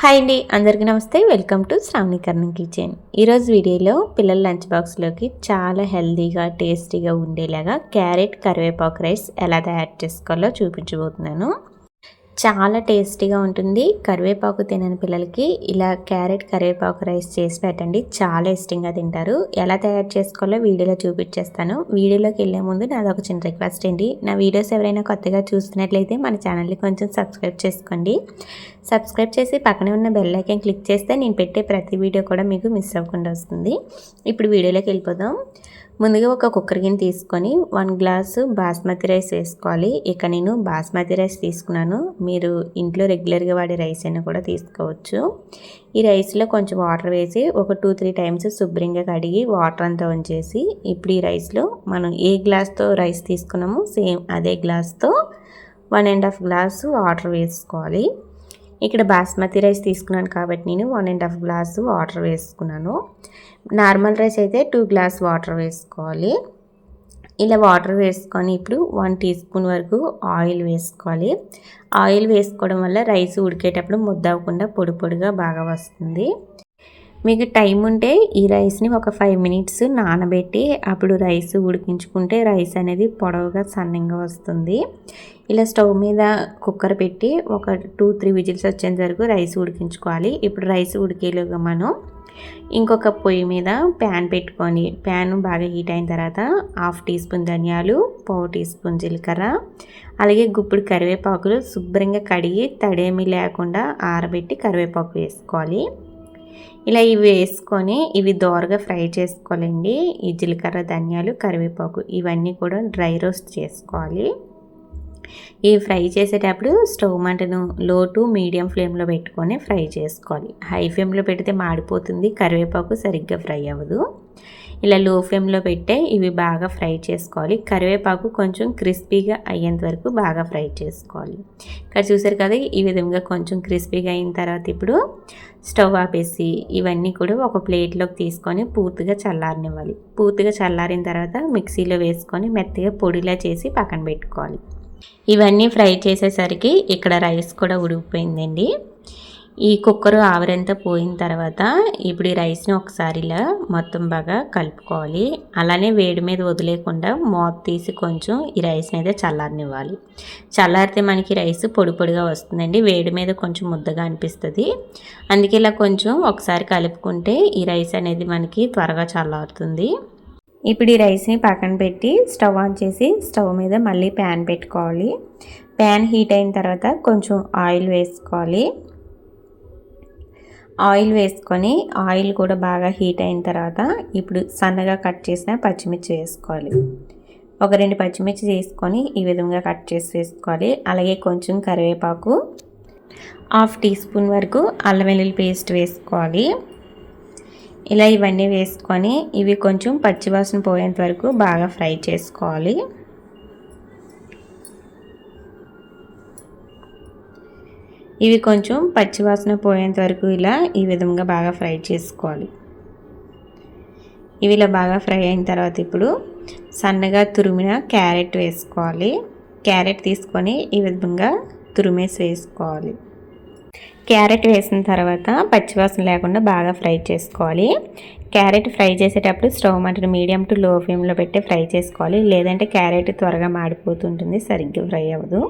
Hi అండి అందరికీ నమస్తే. వెల్కమ్ టు శ్రావణీకరణ కిచెన్. ఈరోజు వీడియోలో పిల్లల లంచ్ బాక్స్లోకి చాలా హెల్దీగా టేస్టీగా ఉండేలాగా క్యారెట్ కరివేపాకు రైస్ ఎలా తయారు చేసుకోవాలో చూపించబోతున్నాను. చాలా టేస్టీగా ఉంటుంది. కరివేపాకు తినని పిల్లలకి ఇలా క్యారెట్ కరివేపాకు రైస్ చేసి పెట్టండి. చాలా ఇష్టంగా తింటారు. ఎలా తయారు చేసుకోవాలో వీడియోలో చూపించేస్తాను. వీడియోలోకి వెళ్ళే ముందు నాది ఒక చిన్న రిక్వెస్ట్ అండి. నా వీడియోస్ ఎవరైనా కొత్తగా చూస్తున్నట్లయితే మన ఛానల్ని కొంచెం సబ్స్క్రైబ్ చేసుకోండి. సబ్స్క్రైబ్ చేసి పక్కనే ఉన్న బెల్ ఐకాన్ క్లిక్ చేస్తే నేను పెట్టే ప్రతి వీడియో కూడా మీకు మిస్ అవ్వకుండా వస్తుంది. ఇప్పుడు వీడియోలోకి వెళ్ళిపోదాం. ముందుగా ఒక కుక్కర్ గిన్నె తీసుకొని వన్ గ్లాసు బాస్మతి రైస్ వేసుకోవాలి. ఇక నేను బాస్మతి రైస్ తీసుకున్నాను. మీరు ఇంట్లో రెగ్యులర్గా వాడే రైస్ అయినా కూడా తీసుకోవచ్చు. ఈ రైస్లో కొంచెం వాటర్ వేసి ఒక టూ త్రీ టైమ్స్ శుభ్రంగా కడిగి వాటర్ అంతా ఉంచేసి ఇప్పుడు ఈ రైస్లో మనం ఏ గ్లాస్తో రైస్ తీసుకున్నామో సేమ్ అదే గ్లాస్తో one and half glass water వేసుకోవాలి. ఇక్కడ బాస్మతి రైస్ తీసుకున్నాను కాబట్టి నేను one and half glass water వేసుకున్నాను. నార్మల్ రైస్ అయితే టూ గ్లాస్ వాటర్ వేసుకోవాలి. ఇలా వాటర్ వేసుకొని ఇప్పుడు వన్ టీ స్పూన్ వరకు ఆయిల్ వేసుకోవాలి. ఆయిల్ వేసుకోవడం వల్ల రైస్ ఉడికేటప్పుడు ముద్ద అవ్వకుండా పొడి పొడిగా బాగా వస్తుంది. మీకు టైం ఉంటే ఈ రైస్ని ఒక ఫైవ్ మినిట్స్ నానబెట్టి అప్పుడు రైస్ ఉడికించుకుంటే రైస్ అనేది పొడవుగా సన్నంగా వస్తుంది. ఇలా స్టవ్ మీద కుక్కర్ పెట్టి ఒక టూ త్రీ విజిల్స్ వచ్చేంత వరకు రైస్ ఉడికించుకోవాలి. ఇప్పుడు రైస్ ఉడికేలోగా మనం ఇంకొక పొయ్యి మీద ప్యాన్ పెట్టుకొని ప్యాన్ బాగా హీట్ అయిన తర్వాత హాఫ్ టీ స్పూన్ ధనియాలు పావు టీ స్పూన్ జీలకర్ర అలాగే గుప్పుడు కరివేపాకులు శుభ్రంగా కడిగి తడేమి లేకుండా ఆరబెట్టి కరివేపాకు వేసుకోవాలి. ఇలా ఇవి వేసుకొని ఇవి దోరగా ఫ్రై చేసుకోవాలండి. ఈ జీలకర్ర ధనియాలు కరివేపాకు ఇవన్నీ కూడా డ్రై రోస్ట్ చేసుకోవాలి. ఈ ఫ్రై చేసేటప్పుడు స్టవ్ మంటను లో టు మీడియం ఫ్లేమ్లో పెట్టుకొని ఫ్రై చేసుకోవాలి. హై ఫ్లేమ్లో పెడితే మాడిపోతుంది. కరివేపాకు సరిగ్గా ఫ్రై అవ్వదు. ఇలా లో ఫ్లేమ్లో పెట్టే ఇవి బాగా ఫ్రై చేసుకోవాలి. కరివేపాకు కొంచెం క్రిస్పీగా అయ్యేంత వరకు బాగా ఫ్రై చేసుకోవాలి. ఇక్కడ చూసారు కదా ఈ విధంగా కొంచెం క్రిస్పీగా అయిన తర్వాత ఇప్పుడు స్టవ్ ఆపేసి ఇవన్నీ కూడా ఒక ప్లేట్లోకి తీసుకొని పూర్తిగా చల్లారనివ్వాలి. పూర్తిగా చల్లారిన తర్వాత మిక్సీలో వేసుకొని మెత్తగా పొడిలా చేసి పక్కన పెట్టుకోవాలి. ఇవన్నీ ఫ్రై చేసేసరికి ఇక్కడ రైస్ కూడా ఉడికిపోయిందండి. ఈ కుక్కర్ ఆవిరంతా పోయిన తర్వాత ఇప్పుడు ఈ రైస్ని ఒకసారి ఇలా మొత్తం బాగా కలుపుకోవాలి. అలానే వేడి మీద వదిలేకుండా మోత తీసి కొంచెం ఈ రైస్ని అయితే చల్లారనివ్వాలి. చల్లారితే మనకి రైస్ పొడి పొడిగా వస్తుందండి. వేడి మీద కొంచెం ముద్దగా అనిపిస్తుంది. అందుకే ఇలా కొంచెం ఒకసారి కలుపుకుంటే ఈ రైస్ అనేది మనకి త్వరగా చల్లారుతుంది. ఇప్పుడు ఈ రైస్ని పక్కన పెట్టి స్టవ్ ఆన్ చేసి స్టవ్ మీద మళ్ళీ ప్యాన్ పెట్టుకోవాలి. ప్యాన్ హీట్ అయిన తర్వాత కొంచెం ఆయిల్ వేసుకోవాలి. ఆయిల్ వేసుకొని ఆయిల్ కూడా బాగా హీట్ అయిన తర్వాత ఇప్పుడు సన్నగా కట్ చేసిన పచ్చిమిర్చి వేసుకోవాలి. ఒక రెండు పచ్చిమిర్చి తీసుకొని ఈ విధంగా కట్ చేసి వేసుకోవాలి. అలాగే కొంచెం కరివేపాకు హాఫ్ టీ స్పూన్ వరకు అల్లం వెల్లుల్లి పేస్ట్ వేసుకోవాలి. ఇలా ఇవన్నీ వేసుకొని ఇవి కొంచెం పచ్చివాసన పోయేంత వరకు బాగా ఫ్రై చేసుకోవాలి. ఇవి కొంచెం పచ్చివాసన పోయేంత వరకు ఇలా ఈ విధంగా బాగా ఫ్రై చేసుకోవాలి. ఇవి ఇలా బాగా ఫ్రై అయిన తర్వాత ఇప్పుడు సన్నగా తురిమిన క్యారెట్ వేసుకోవాలి. క్యారెట్ తీసుకొని ఈ విధంగా తురిమేసి వేసుకోవాలి. క్యారెట్ వేసిన తర్వాత పచ్చివాసన లేకుండా బాగా ఫ్రై చేసుకోవాలి. క్యారెట్ ఫ్రై చేసేటప్పుడు స్టవ్ మంటను మీడియం టు లో ఫ్లేమ్లో పెట్టి ఫ్రై చేసుకోవాలి. లేదంటే క్యారెట్ త్వరగా మాడిపోతుంటుంది సరిగ్గా ఫ్రై అవ్వదు.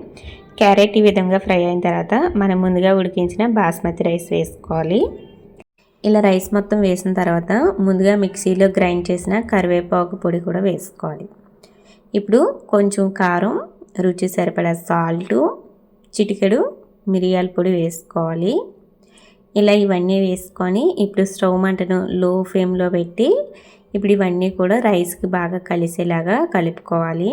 క్యారెట్ ఈ విధంగా ఫ్రై అయిన తర్వాత మనం ముందుగా ఉడికించిన బాస్మతి రైస్ వేసుకోవాలి. ఇలా రైస్ మొత్తం వేసిన తర్వాత ముందుగా మిక్సీలో గ్రైండ్ చేసిన కరివేపాకు పొడి కూడా వేసుకోవాలి. ఇప్పుడు కొంచెం కారం రుచి సరిపడా సాల్టు చిటికెడు మిరియాల పొడి వేసుకోవాలి. ఇలా ఇవన్నీ వేసుకొని ఇప్పుడు స్టవ్ మంటను లో ఫ్లేమ్లో పెట్టి ఇప్పుడు ఇవన్నీ కూడా రైస్కి బాగా కలిసేలాగా కలుపుకోవాలి.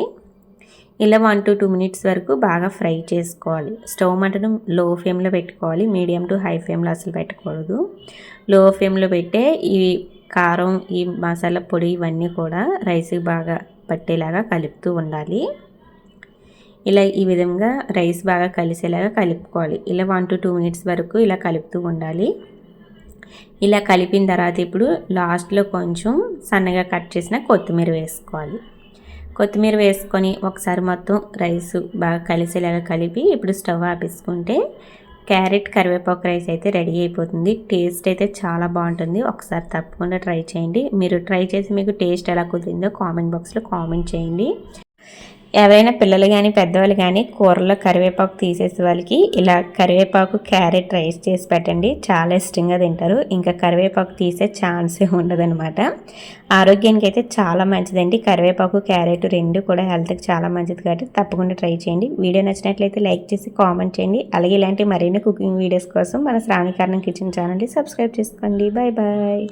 ఇలా వన్ టు టూ మినిట్స్ వరకు బాగా ఫ్రై చేసుకోవాలి. స్టవ్ మంటను లో ఫ్లేమ్లో పెట్టుకోవాలి. మీడియం టు హై ఫ్లేమ్లో అసలు పెట్టకూడదు. లో ఫ్లేమ్లో పెట్టే ఈ కారం ఈ మసాలా పొడి ఇవన్నీ కూడా రైస్కి బాగా పట్టేలాగా కలుపుతూ ఉండాలి. ఇలా ఈ విధంగా రైస్ బాగా కలిసేలాగా కలుపుకోవాలి. ఇలా వన్ టు టూ మినిట్స్ వరకు ఇలా కలుపుతూ ఉండాలి. ఇలా కలిపిన తర్వాత ఇప్పుడు లాస్ట్లో కొంచెం సన్నగా కట్ చేసిన కొత్తిమీర వేసుకోవాలి. కొత్తిమీర వేసుకొని ఒకసారి మొత్తం రైస్ బాగా కలిసేలాగా కలిపి ఇప్పుడు స్టవ్ ఆపేసుకుంటే క్యారెట్ కరివేపాకు రైస్ అయితే రెడీ అయిపోతుంది. టేస్ట్ అయితే చాలా బాగుంటుంది. ఒకసారి తప్పకుండా ట్రై చేయండి. మీరు ట్రై చేసి మీకు టేస్ట్ ఎలా కుదిరిందో కామెంట్ బాక్స్లో కామెంట్ చేయండి. ఎవరైనా పిల్లలు కానీ పెద్దవాళ్ళు కానీ కూరలో కరివేపాకు తీసేసే వాళ్ళకి ఇలా కరివేపాకు క్యారెట్ రైస్ చేసి పెట్టండి. చాలా ఇష్టంగా తింటారు. ఇంకా కరివేపాకు తీసే ఛాన్సే ఉండదనమాట ఆరోగ్యానికి అయితే చాలా మంచిదండి. కరివేపాకు క్యారెట్ రెండు కూడా హెల్త్కి చాలా మంచిది కాబట్టి తప్పకుండా ట్రై చేయండి. వీడియో నచ్చినట్లయితే లైక్ చేసి కామెంట్ చేయండి. అలాగే ఇలాంటి మరిన్ని కుకింగ్ వీడియోస్ కోసం మన శ్రావణికరణం కిచెన్ ఛానల్ని సబ్స్క్రైబ్ చేసుకోండి. Bye bye